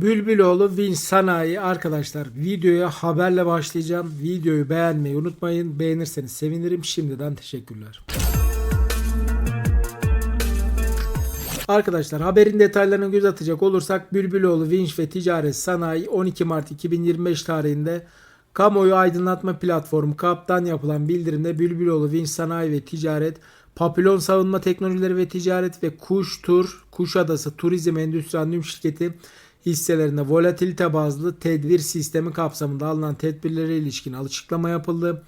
Bülbüloğlu Vinç Sanayi arkadaşlar videoya haberle başlayacağım. Videoyu beğenmeyi unutmayın. Beğenirseniz sevinirim. Şimdiden teşekkürler. Arkadaşlar haberin detaylarına göz atacak olursak Bülbüloğlu Vinç ve Ticaret Sanayi 12 Mart 2025 tarihinde kamuoyu aydınlatma platformu KAP'tan yapılan bildirimde Bülbüloğlu Vinç Sanayi ve Ticaret Papilon Savunma Teknolojileri ve Ticaret ve Kuş Tur Kuşadası Turizm Endüstri Anonim Şirketi hisselerinde volatilite bazlı tedbir sistemi kapsamında alınan tedbirlere ilişkin açıklama yapıldı.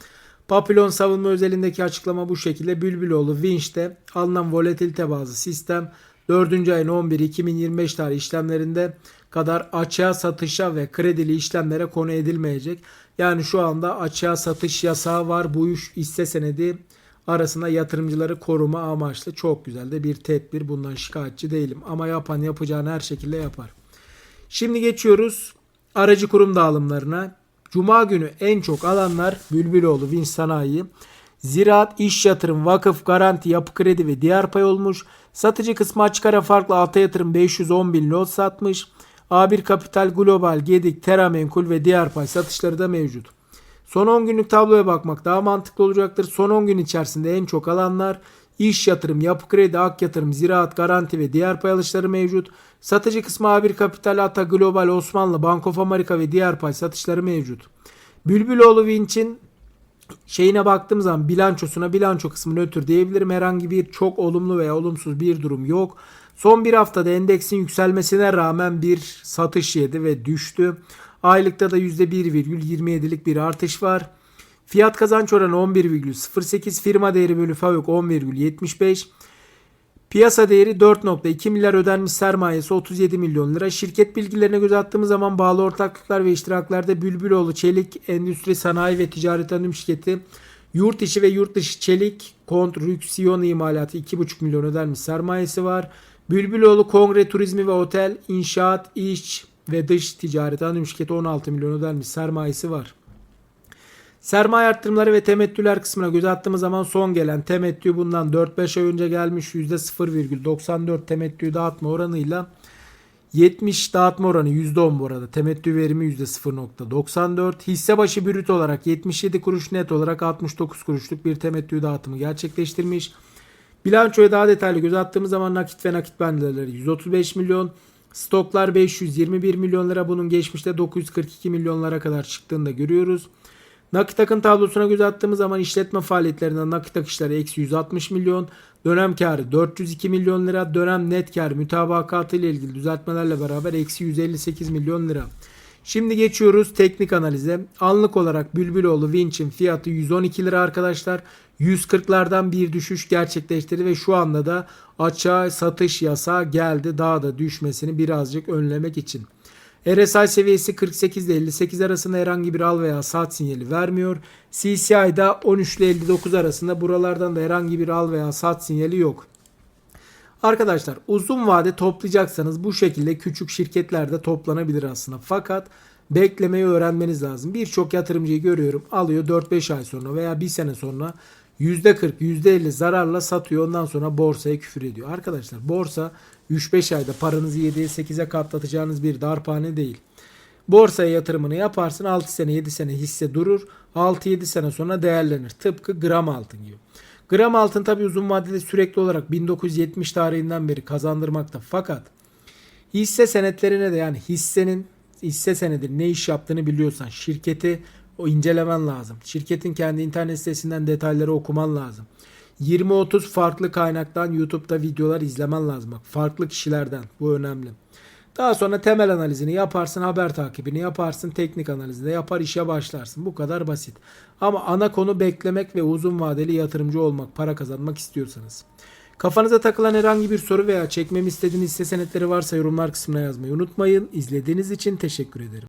Papilon savunma özelindeki açıklama bu şekilde Bülbüloğlu Winch'te alınan volatilite bazlı sistem 4. ayın 11 2025 tarih işlemlerinde kadar açığa satışa ve kredili işlemlere konu edilmeyecek. Yani şu anda açığa satış yasağı var. Bu iş hisse senedi arasında yatırımcıları koruma amaçlı çok güzel de bir tedbir. Bundan şikayetçi değilim. Ama yapan yapacağını her şekilde yapar. Şimdi geçiyoruz aracı kurum dağılımlarına. Cuma günü en çok alanlar Bülbüloğlu Vinç Sanayi, Ziraat, İş Yatırım, Vakıf, Garanti, Yapı Kredi ve diğer pay olmuş. Satıcı kısmı açık ara farklı alta yatırım 510 bin lot satmış. A1 Kapital, Global, Gedik, Teramenkul ve diğer pay satışları da mevcut. Son 10 günlük tabloya bakmak daha mantıklı olacaktır. Son 10 gün içerisinde en çok alanlar iş yatırım, yapı kredi, ak yatırım, ziraat, garanti ve diğer pay mevcut. Satıcı kısmı A1 Kapital, Ata, Global, Osmanlı, Bank of America ve diğer pay satışları mevcut. Bülbüloğlu Vinç'in şeyine baktığım zaman bilançosuna bilanço kısmı nötr diyebilirim. Herhangi bir çok olumlu veya olumsuz bir durum yok. Son bir haftada endeksin yükselmesine rağmen bir satış yedi ve düştü. Aylıkta da %1,27'lik bir artış var. Fiyat kazanç oranı 11,08, firma değeri bölü FAVÖK 10,75. Piyasa değeri 4.2 milyar ödenmiş sermayesi 37 milyon lira. Şirket bilgilerine göz attığımız zaman bağlı ortaklıklar ve iştiraklarda Bülbüloğlu Çelik Endüstri Sanayi ve Ticaret Anonim Şirketi yurt içi ve yurt dışı çelik konstrüksiyon imalatı 2,5 milyon ödenmiş sermayesi var. Bülbüloğlu Kongre Turizmi ve Otel, İnşaat, İş ve Dış Ticaret Anonim Şirketi 16 milyon ödenmiş sermayesi var. Sermaye arttırımları ve temettüler kısmına göz attığımız zaman son gelen temettü bundan 4-5 ay önce gelmiş %0,94 temettü dağıtma oranıyla 70 dağıtma oranı %10 bu arada. Temettü verimi %0.94. Hisse başı brüt olarak 77 kuruş net olarak 69 kuruşluk bir temettü dağıtımı gerçekleştirmiş. Bilançoya daha detaylı göz attığımız zaman nakit ve nakit bendeleri 135 milyon. Stoklar 521 milyon lira. Bunun geçmişte 942 milyonlara kadar çıktığını da görüyoruz. Nakit akın tablosuna göz attığımız zaman işletme faaliyetlerinden nakit akışları eksi 160 milyon, dönem karı 402 milyon lira, dönem net kar mütabakatı ile ilgili düzeltmelerle beraber eksi 158 milyon lira. Şimdi geçiyoruz teknik analize. Anlık olarak Bülbüloğlu Winch'in fiyatı 112 lira arkadaşlar. 140'lardan bir düşüş gerçekleştirdi ve şu anda da açığa satış yasağı geldi. Daha da düşmesini birazcık önlemek için. RSI seviyesi 48 ile 58 arasında herhangi bir al veya sat sinyali vermiyor. CCI'da 13 ile 59 arasında buralardan da herhangi bir al veya sat sinyali yok. Arkadaşlar uzun vade toplayacaksanız bu şekilde küçük şirketlerde toplanabilir aslında. Fakat beklemeyi öğrenmeniz lazım. Birçok yatırımcıyı görüyorum alıyor 4-5 ay sonra veya 1 sene sonra %40, %50 zararla satıyor. Ondan sonra borsaya küfür ediyor. Arkadaşlar borsa 3-5 ayda paranızı 7'ye 8'e katlatacağınız bir darphane değil. Borsaya yatırımını yaparsın 6 sene 7 sene hisse durur. 6-7 sene sonra değerlenir. Tıpkı gram altın gibi. Gram altın tabi uzun vadede sürekli olarak 1970 tarihinden beri kazandırmakta. Fakat hisse senetlerine de yani hissenin hisse senedi ne iş yaptığını biliyorsan şirketi o incelemen lazım. Şirketin kendi internet sitesinden detayları okuman lazım. 20-30 farklı kaynaktan YouTube'da videolar izlemen lazım. Bak, farklı kişilerden. Bu önemli. Daha sonra temel analizini yaparsın, haber takibini yaparsın, teknik analizini yapar, işe başlarsın. Bu kadar basit. Ama ana konu beklemek ve uzun vadeli yatırımcı olmak, para kazanmak istiyorsanız. Kafanıza takılan herhangi bir soru veya çekmemi istediğiniz hisse senetleri varsa yorumlar kısmına yazmayı unutmayın. İzlediğiniz için teşekkür ederim.